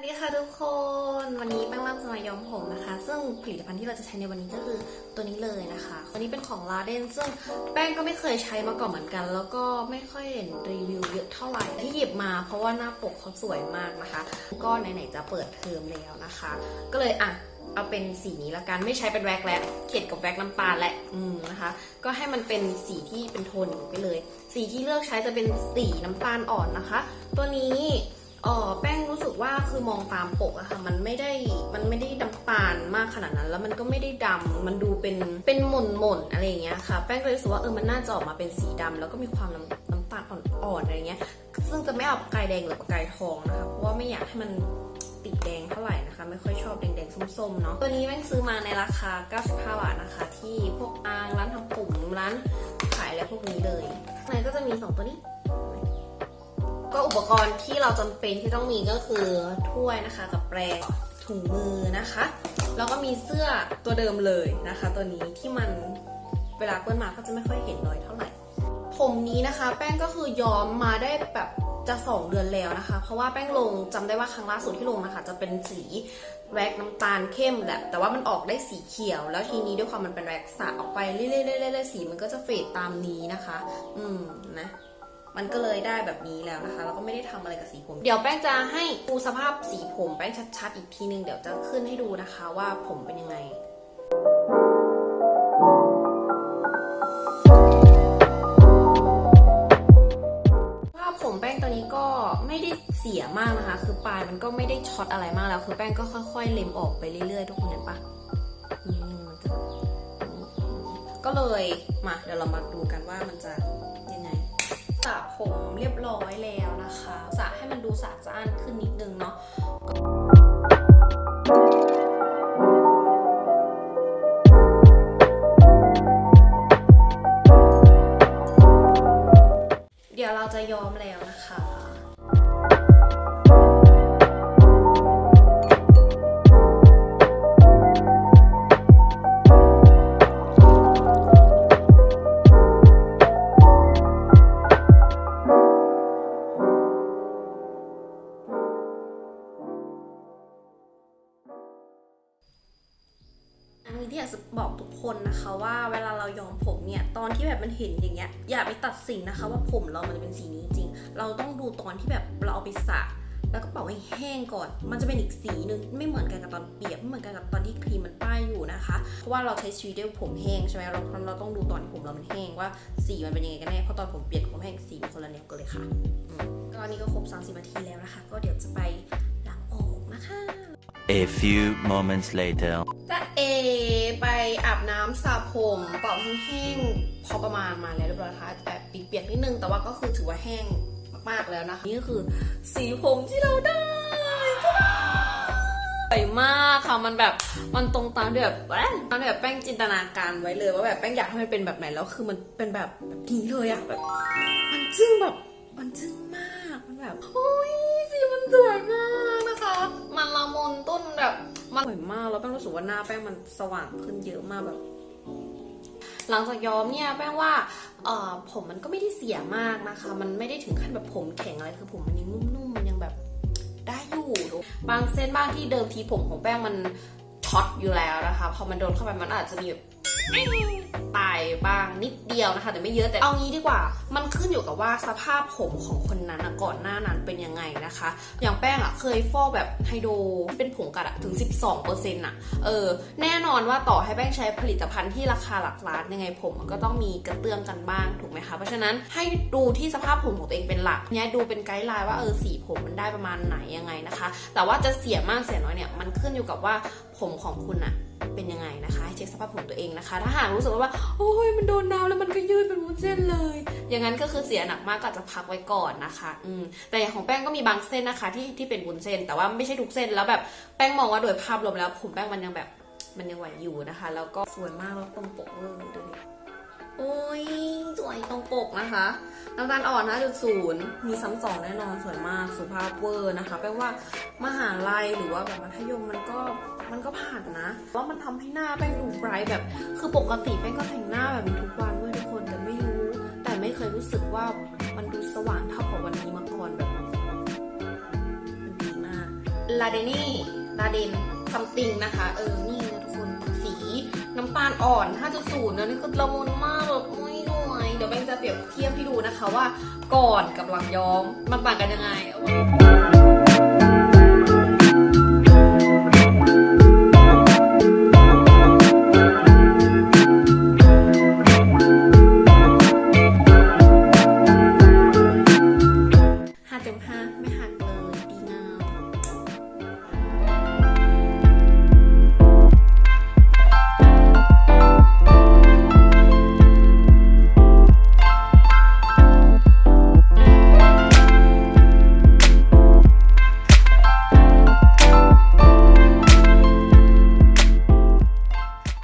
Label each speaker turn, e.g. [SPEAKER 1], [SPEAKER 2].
[SPEAKER 1] สวัสดีค่ะทุกคนวันนี้แป้งร่ำจะมาย้อมผมนะคะ ซึ่งผลิตภัณฑ์ที่เราจะใช้ในวันนี้ก็คือตัวนี้เลยนะคะตัวนี้เป็นของลาเดนซึ่งแป้งก็ไม่เคยใช้มาก่อนเหมือนกัน แล้วก็ไม่ค่อยเห็นรีวิวเยอะเท่าไหร่ที่หยิบมาเพราะว่าหน้าปกเขาสวยมากนะคะ ก็ไหนๆจะเปิดเทอมแล้วนะคะ ก็เลยอะเอาเป็นสีนี้ละกันไม่ใช้เป็นแว็กแล้วเขียนกับแว็กน้ำตาลและอืมนะคะ ก็ให้มันเป็นสีที่เป็นโทนไปเลย สีที่เลือกใช้จะเป็นสีน้ำตาลอ่อนนะคะ ตัวนี้ เออแป้งรู้สึกว่าคือมองตามปกอะค่ะ มันไม่ได้มันไม่ได้น้ำตาลมากขนาดนั้น แล้วมันก็ไม่ได้ดำมันดูเป็นเป็นหม่นหม่นอะไรอย่างเงี้ยค่ะ แป้งก็เลยรู้สึกว่าเออมันน่าจะออกมาเป็นสีดำแล้วก็มีความน้ำน้ำตาลอ่อนๆอะไรเงี้ย ซึ่งจะไม่เอาปากกายแดงหรือปากกายทองนะคะเพราะว่าไม่อยากให้มันติดแดงเท่าไหร่นะคะ ไม่ค่อยชอบแดงๆส้มๆเนาะตัวนี้แป้งซื้อมาในราคา 95 บาทนะคะ ที่พวกอางร้านทำผมร้านขายอะไรพวกนี้เลยข้างในก็จะมีสองตัวนี้ ก็อุปกรณ์ที่เราจำเป็นที่ต้องมีก็คือถ้วยนะคะ กับแปรงถุงมือนะคะ แล้วก็มีเสื้อตัวเดิมเลยนะคะ ตัวนี้ที่มันเวลาเปื้อนมาก็จะไม่ค่อยเห็นรอยเท่าไหร่ ผมนี้นะคะ แป้งก็คือย้อมมาได้แบบจะสองเดือนแล้วนะคะ เพราะว่าแป้งลงจำได้ว่าครั้งล่าสุดที่ลงนะคะ จะเป็นสีแว็กน้ำตาลเข้มแหละแต่ว่ามันออกได้สีเขียว แล้วทีนี้ด้วยความมันเป็นแว็กสระออกไปเรื่อยๆๆๆสีมันก็จะเฟดตามนี้นะคะ อืมนะ มันก็เลยได้แบบนี้แล้วนะคะ แล้วก็ไม่ได้ทำอะไรกับสีผม เดี๋ยวแป้งจะให้ดูสภาพสีผมแป้งชัดๆอีกทีนึง เดี๋ยวจะขึ้นให้ดูนะคะว่าผมเป็นยังไงสภาพผมแป้งตอนนี้ก็ไม่ได้เสียมากนะคะ คือปลายมันก็ไม่ได้ช็อตอะไรมากแล้ว คือแป้งก็ค่อย ๆ เล็มออกไปเรื่อยๆ ทุกคนเห็นปะอืมมันจะก็เลยมาเดี๋ยวเรามาดูกันว่ามันจะยังไง สระผมเรียบร้อยแล้วนะคะสระให้มันดูสะอาดขึ้นนิดนึงเนาะเดี๋ยวเราจะย้อมแล้วนะคะ อันนี้ที่อยากจะบอกทุกคนนะคะว่าเวลาเราย้อมผมเนี่ยตอนที่แบบมันเห็นอย่างเงี้ยอย่าไปตัดสินนะคะว่าผมเรามันจะเป็นสีนี้จริงๆเราต้องดูตอนที่แบบเราเอาไปสระแล้วก็เป่าให้แห้งก่อน มันจะเป็นอีกสีหนึ่งไม่เหมือนกันกับตอนเปียก ไม่เหมือนกันกับตอนที่ครีมมันป้ายอยู่นะคะ เพราะว่าเราใช้ชีวิตด้วยผมแห้งใช่ไหมเราเราต้องดูตอนที่ผมเรามันแห้งว่าสีมันเป็นยังไงกันแน่ เพราะตอนผมเปียกผมแห้งสีมันคนละแนวกันเลยค่ะอืมก็อันนี้ก็ครบ 30นาทีแล้วนะคะ ก็เดี๋ยวจะไปล้างออกนะคะ
[SPEAKER 2] A few moments later.
[SPEAKER 1] จะ เอไปอาบน้ำสระผมเป่าแห้งๆพอประมาณมาแล้วเรียบร้อยนะคะแบบเปียกๆนิดนึงแต่ว่าก็คือถือว่าแห้งมากๆแล้วนะคะนี่ก็คือสีผมที่เราได้สวยมากค่ะมันแบบมันตรงตามที่แบบแป้งตามแบบแป้งจินตนาการไว้เลย ว่าแบบแป้งอยากให้มันเป็นแบบไหนแล้วคือมันเป็นแบบแบบนี้เลยอะแบบมันจึ้งแบบมันจึ้งมากมันแบบโอ้ย แล้วแป้งรู้สึกว่าหน้าแป้งมันสว่างขึ้นเยอะมากแบบ หลังจากย้อมเนี่ยแป้งว่าเอ่อผมมันก็ไม่ได้เสียมากนะคะ มันไม่ได้ถึงขั้นแบบผมแข็งอะไรคือผมมันยังนุ่มๆมันยังแบบได้อยู่บางเส้นบ้างที่เดิมทีผมของแป้งมันช็อตอยู่แล้วนะคะพอมันโดนเข้าไปมันอาจจะมีแบบ ตายบ้างนิดเดียวนะคะ แต่ไม่เยอะแต่เอางี้ดีกว่า มันขึ้นอยู่กับว่าสภาพผมของคนนั้นก่อนหน้านั้นเป็นยังไงนะคะ อย่างแป้งอะเคยฟอกแบบไฮโดรเป็นผงกัดอะถึง 12%อะเออแน่นอนว่าต่อให้แป้งใช้ผลิตภัณฑ์ที่ราคาหลักล้านยังไงผมมันก็ต้องมีกระเตื้องกันบ้างถูกไหมคะ เพราะฉะนั้นให้ดูที่สภาพผมของตัวเองเป็นหลักเนี่ยดูเป็นไกด์ไลน์ว่าเออสีผมมันได้ประมาณไหนยังไงนะคะ แต่ว่าจะเสียมากเสียน้อยเนี่ยมันขึ้นอยู่กับว่าผมของคุณอะ เป็นยังไงนะคะให้เช็คสภาพผมตัวเองนะคะ ถ้าหากรู้สึกว่าโอ้ยมันโดนน้ำแล้วมันก็ยืดเป็นวุ้นเส้นเลย อย่างนั้นก็คือเสียหนักมากก็อาจจะพักไว้ก่อนนะคะ อืมแต่อย่างของแป้งก็มีบางเส้นนะคะ ที่ที่เป็นวุ้นเส้น แต่ว่าไม่ใช่ทุกเส้นแล้วแบบแป้งมองว่าโดยภาพรวมแล้ว ผมแป้งมันยังแบบมันยังไหวอยู่นะคะ แล้วก็สวยมากแล้วตรงปกเวอร์ดูดิโอ้ยสวยตรงปกนะคะน้ำตาลอ่อนนะจุดศูนย์มีซ้ำสองแน่นอนสวยมากสุภาพเวอร์นะคะแปลว่ามหาลัยหรือว่าแบบมัธยมมันก็ มันก็ผ่านนะว่ามันทำให้หน้าแป้งดูไบรท์แบบ คือปกติแป้งก็แต่งหน้าแบบนี้ทุกวันเว้ยทุกคนแต่ไม่รู้ แต่ไม่เคยรู้สึกว่ามันดูสว่างเท่ากับวันนี้มาก่อนแบบมันดีมากลาเดนี่ลาเดนซัมติงนะคะ เออนี่นะทุกคนสีน้ำตาลอ่อน 5.0นะนี่คือละมุนมากแบบไม่สวยเดี๋ยวแบงจะเปรียบเทียบให้ดูนะคะว่า ก่อนกับหลังย้อมมันต่างกันยังไง